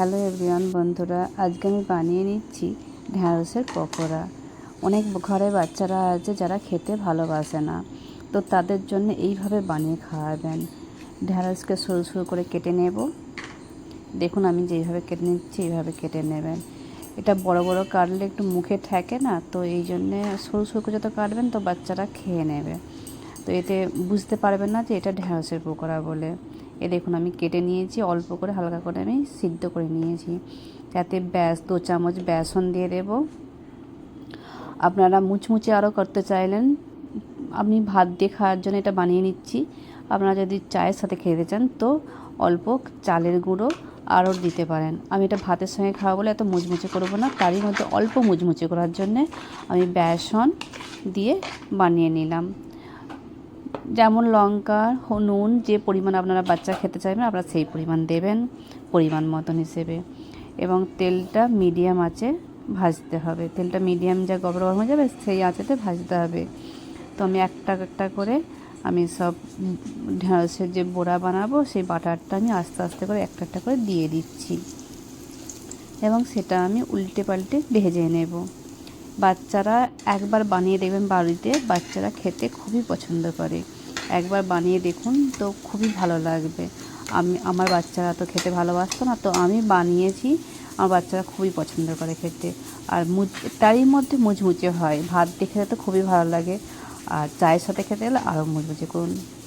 Hello everyone, বন্ধুরা, আজকে আমি বানিয়ে নিচ্ছি ঢ্যাঁড়সের পকোড়া। অনেক ঘরে বাচ্চারা আছে যারা খেতে ভালোবাসে না, তো তাদের জন্য এইভাবে বানিয়ে খাওয়াবেন। ঢ্যাঁড়সকে সরু সরু করে কেটে নেব। দেখুন, আমি যেইভাবে কেটে নিচ্ছি, এইভাবে কেটে নেবেন। এটা বড় বড় কাটলে একটু মুখে ঠেকে না, তো এই জন্যে সরু সরু করে যত কাটবেন, তো বাচ্চারা খেয়ে নেবে। তো এতে বুঝতে পারবেন না যে এটা ঢ্যাঁড়সের পকোড়া বলে। এ দেখুন, আমি কেটে নিয়েছি, অল্প করে হালকা করে আমি সিদ্ধ করে নিয়েছি। তাতে ব্যাস, দু চামচ বেসন দিয়ে দেব। আপনারা মুচমুচে আরও করতে চাইলেন আপনি ভাত দিয়ে খাওয়ার জন্য এটা বানিয়ে নিচ্ছি। আপনারা যদি চায়ের সাথে খেতে চান, তো অল্প চালের গুঁড়ো আরও দিতে পারেন। আমি এটা ভাতের সঙ্গে খাওয়া বলে এত মুচমুচে করব না, তারই মধ্যে অল্প মুচমুচে করার জন্যে আমি বেসন দিয়ে বানিয়ে নিলাম। যেমন লঙ্কা নুন যে পরিমাণ আপনারা বাচ্চা খেতে চাইবেন, আপনারা সেই পরিমাণ দেবেন, পরিমাণ মতন হিসেবে। এবং তেলটা মিডিয়াম আঁচে ভাজতে হবে। তেলটা মিডিয়াম যা গরম হয়ে যাবে, সেই আঁচেতে ভাজতে হবে। তো আমি একটা একটা করে আমি সব ঢেঁড়সের যে বড়া বানাবো, সেই বাটারটা আমি আস্তে আস্তে করে একটা একটা করে দিয়ে দিচ্ছি। এবং সেটা আমি উল্টে পাল্টে ভেজে নেব। বাচ্চারা একবার বানিয়ে দেখবেন বাড়িতে, বাচ্চারা খেতে খুবই পছন্দ করে। একবার বানিয়ে দেখুন, তো খুবই ভালো লাগবে। আমি, আমার বাচ্চারা তো খেতে ভালোবাসতো না, তো আমি বানিয়েছি। আমার বাচ্চারা খুবই পছন্দ করে খেতে। আর মুচ তারই মধ্যে মুচমুচে হয়। ভাত দিয়ে খেতে তো খুবই ভালো লাগে। আর চায়ের সাথে খেতে গেলে আরও মুচমুচে করুন।